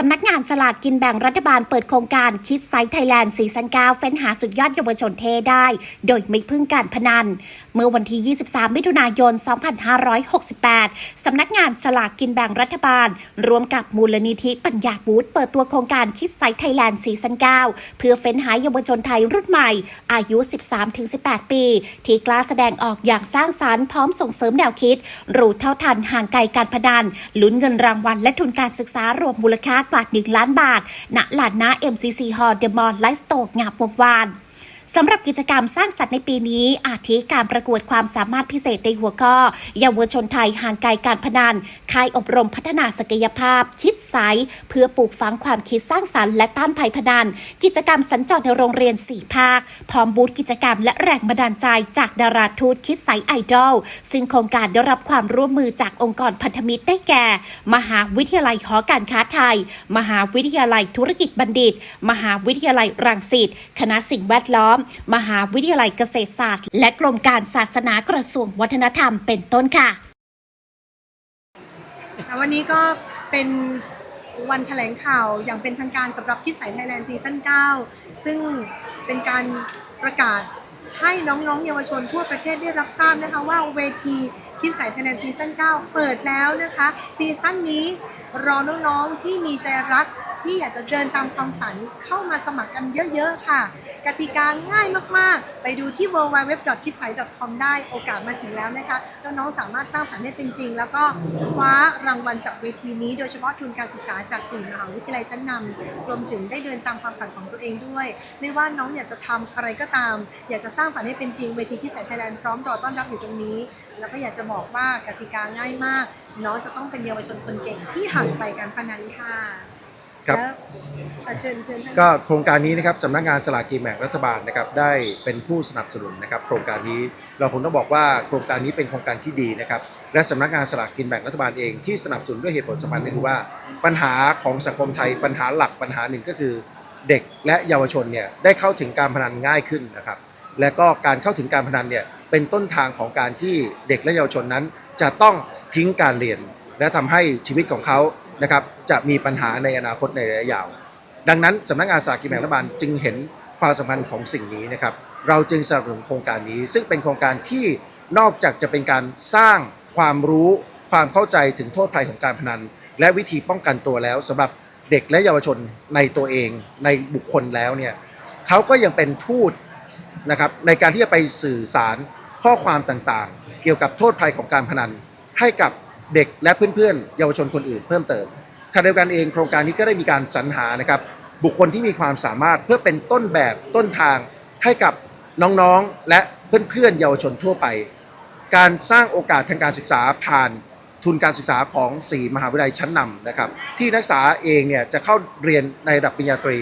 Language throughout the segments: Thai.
สำนักงานสลากกินแบ่งรัฐบาลเปิดโครงการคิดไซต์ไทยแลนด์สีสันกาวเฟ้นหาสุดยอดเยาวชนเทได้ โดยไม่พึ่งการพนัน เมื่อวันที่ 23 มิถุนายน 2568 สำนักงานสลากกินแบ่งรัฐบาลร่วมกับมูลนิธิปัญญาบูธเปิดตัวโครงการคิดไซต์ไทยแลนด์ซีซั่น9 เพื่อเฟ้นหาเยาวชนไทยรุ่นใหม่ อายุ 13-18 ปี ที่กล้าแสดงออกอย่างสร้างสรรค์พร้อมส่งเสริมแนวคิด รู้เท่าทันห่างไกลการพนันลุ้นเงินรางวัลและทุนการศึกษารวมมูลค่ากว่า1ล้านบาท ณ ลานนา MCC Hall The Mall ไลฟ์สโตร์งามวงวาน สำหรับกิจกรรมสร้างสรรค์ในปีนี้ อาทิการประกวดความสามารถพิเศษในหัวข้อ เยาวชนไทยห่างไกลการพนันค่ายอบรมพัฒนาศักยภาพ คิดไซส์เพื่อปลูกฝังความคิดสร้างสรรค์และต้านภัยพนันกิจกรรมสัญจรในโรงเรียน 4 ภาค พร้อมบูธกิจกรรมและแรงบันดาลใจจากดาราทูตคิดไซส์ไอดอลซึ่งโครงการได้รับความร่วมมือจากองค์กรพันธมิตรได้แก่ มหาวิทยาลัยหอการค้าไทย มหาวิทยาลัยธุรกิจบัณฑิต มหาวิทยาลัยรังสิตคณะสิ่งแวดล้อมมหาวิทยาลัยเกษตรศาสตร์ และกรมการศาสนากระทรวงวัฒนธรรมเป็นต้นค่ะค่วันนี้ก็เป็นวันแถลงข่าวอย่างเป็นทางการสำหรับคิดใสไทยแลนด์ซีซั่น9 ซึ่งเป็นการประกาศให้น้องๆ เยาวชนทั่วประเทศได้รับทราบนะคะว่าเวทีคิดใสไทยแลนด์ซีซั่น9 เปิดแล้วนะคะ ซีซั่นนี้รอน้องๆ ที่มีใจรัก ที่อยากจะเดินตามความฝันเข้ามาสมัครกันเยอะๆค่ะ กติกาง่ายมากๆ ไปดูที่ www.kitsai.com ได้โอกาสมาถึงแล้วนะคะแล้วน้องสามารถสร้างฝันให้เป็นจริง แล้วก็คว้ารางวัลจากเวทีนี้ โดยเฉพาะทุนการศึกษาจาก4มหาวิทยาลัยชั้นนำรวมถึงได้เดินตามความฝันของตัวเองด้วย ไม่ว่าน้องอยากจะทำอะไรก็ตาม อยากจะสร้างฝันให้เป็นจริงเวทีที่สายไทยแลนด์พร้อมรอต้อนรับอยู่ตรงนี้แล้วก็อยากจะบอกว่ากติกาง่ายมาก น้องจะต้องเป็นเยาวชนคนเก่งที่ห่างไกลการพนันค่ะ ครับแล้วขอเชิญเชิญท่านก็โครงการนี้นะครับสำนักงานสลากกินแบ่งรัฐบาลนะครับได้เป็นผู้สนับสนุนนะครับ โครงการนี้เราคงต้องบอกว่าโครงการนี้เป็นโครงการที่ดีนะครับ และสำนักงานสลากกินแบ่งรัฐบาลเองที่สนับสนุนด้วยเหตุผลสำคัญก็คือว่า ปัญหาของสังคมไทยปัญหาหลักปัญหาหนึ่งก็คือ เด็กและเยาวชนเนี่ยได้เข้าถึงการพนันง่ายขึ้นนะครับ และก็การเข้าถึงการพนันเนี่ยเป็นต้นทางของการที่เด็กและเยาวชนนั้น จะต้องทิ้งการเรียน และทำให้ชีวิตของเขา นะครับจะมีปัญหาในอนาคตในระยะยาว ดังนั้นสำนักงานสลากกินแบ่งรัฐบาลจึงเห็นความสำคัญของสิ่งนี้นะครับเราจึงสนับสนุนโครงการนี้ ซึ่งเป็นโครงการที่นอกจากจะเป็นการสร้างความรู้ความเข้าใจถึงโทษภัยของการพนัน และวิธีป้องกันตัวแล้วสำหรับเด็กและเยาวชนในตัวเองในบุคคลแล้วเนี่ยเขาก็ยังเป็นทูตนะครับในการที่จะไปสื่อสารข้อความต่างๆ เกี่ยวกับโทษภัยของการพนันให้กับ เด็กและเพื่อนๆ เยาวชนคนอื่นเพิ่มเติมขณะเดียวกันเองโครงการนี้ก็ได้มีการสรรหานะครับบุคคลที่มีความสามารถเพื่อเป็นต้นแบบต้นทางให้กับน้องๆ และเพื่อนๆ เยาวชนทั่วไป การสร้างโอกาสทางการศึกษาผ่านทุนการศึกษาของ 4 มหาวิทยาลัยชั้นนำนะครับที่นักศึกษาเองเนี่ยจะเข้าเรียนในระดับปริญญาตรี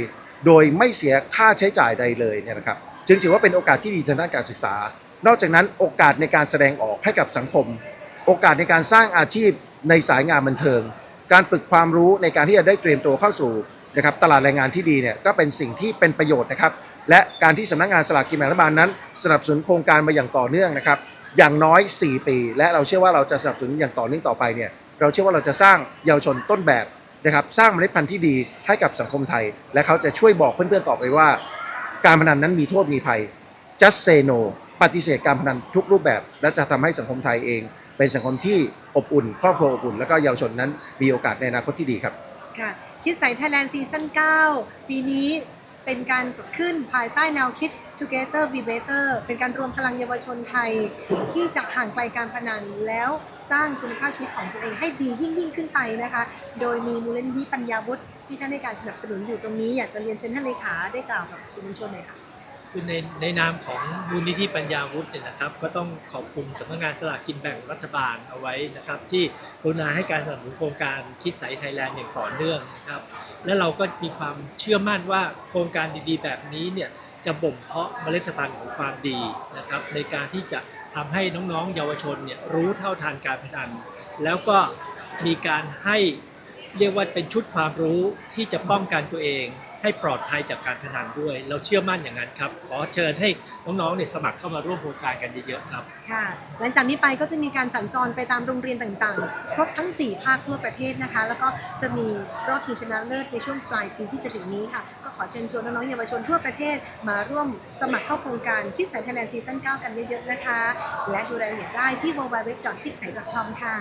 โดยไม่เสียค่าใช้จ่ายใดเลยเนี่ยนะครับจึงถือว่าเป็นโอกาสที่ดีทางด้านการศึกษา นอกจากนั้นโอกาสในการแสดงออกให้กับสังคม โอกาสในการสร้างอาชีพในสายงานบันเทิง การฝึกความรู้ในการที่จะได้เตรียมตัวเข้าสู่นะครับตลาดแรงงานที่ดีเนี่ยก็เป็นสิ่งที่เป็นประโยชน์นะครับ และการที่สำนักงานสลากกินแบ่งรัฐบาลนั้น สนับสนุนโครงการมาอย่างต่อเนื่องนะครับ อย่างน้อย 4 ปี และเราเชื่อว่าเราจะสนับสนุนอย่างต่อเนื่องต่อไปเนี่ยเราเชื่อว่าเราจะสร้างเยาวชนต้นแบบนะครับ สร้างเมล็ดพันธุ์ที่ดีให้กับสังคมไทย และเขาจะช่วยบอกเพื่อนๆต่อไปว่า การพนันนั้นมีโทษมีภัย just say no ปฏิเสธการพนันทุกรูปแบบ และจะทำให้สังคมไทยเอง เป็นสังคมที่อบอุ่น ครอบครัวอบอุ่น แล้วก็เยาวชนนั้นมีโอกาสในอนาคตที่ดีครับ ค่ะคิดใส่ไทยแลนด์ซีซั่น9 ปีนี้เป็นการจัดขึ้นภายใต้แนวคิด Together We Better เป็นการรวมพลังเยาวชนไทย ที่จะห่างไกลการพนันแล้วสร้างคุณภาพชีวิตของตัวเองให้ดียิ่งยิ่งขึ้นไปนะคะ โดยมีมูลนิธิปัญญาวุฒิที่ท่านในการสนับสนุนอยู่ตรงนี้อยากจะเรียนเชิญท่านเลขาได้กล่าวกับสื่อมวลชนหน่อยค่ะ คือในในนามของมูลนิธิปัญญาวุฒิเนี่ยนะครับ ก็ต้องขอบคุณสำนักงานสลากกินแบ่งรัฐบาลเอาไว้นะครับ ที่กรุณาให้การสนับสนุนโครงการคิดใสไทยแลนด์อย่างต่อเนื่องนะครับ และเราก็มีความเชื่อมั่นว่าโครงการดีๆ แบบนี้เนี่ยจะบ่มเพาะเมล็ดพันธุ์ของความดีนะครับ ในการที่จะทำให้น้องๆ เยาวชนเนี่ยรู้เท่าทันการพนัน แล้วก็มีการให้เรียกว่าเป็นชุดความรู้ที่จะป้องกันตัวเอง ให้ปลอดภัยจากการพนันด้วย เราเชื่อมั่นอย่างนั้นครับ ขอเชิญให้น้องๆเนี่ยสมัครเข้ามาร่วมโครงการกันเยอะๆครับ ค่ะ หลังจากนี้ไปก็จะมีการสัญจรไปตามโรงเรียนต่างๆ ครบทั้ง 4 ภาคทั่วประเทศนะคะ แล้วก็จะมีรอบชิงชนะเลิศในช่วงปลายปีที่จะถึงนี้ค่ะ ก็ขอเชิญชวนน้องๆเยาวชนทั่วประเทศมาร่วมสมัครเข้าโครงการคิดใสไทยแลนด์ซีซั่น9กันเยอะๆนะคะ และดูรายละเอียดได้ที่ www.kidsai.com ค่ะ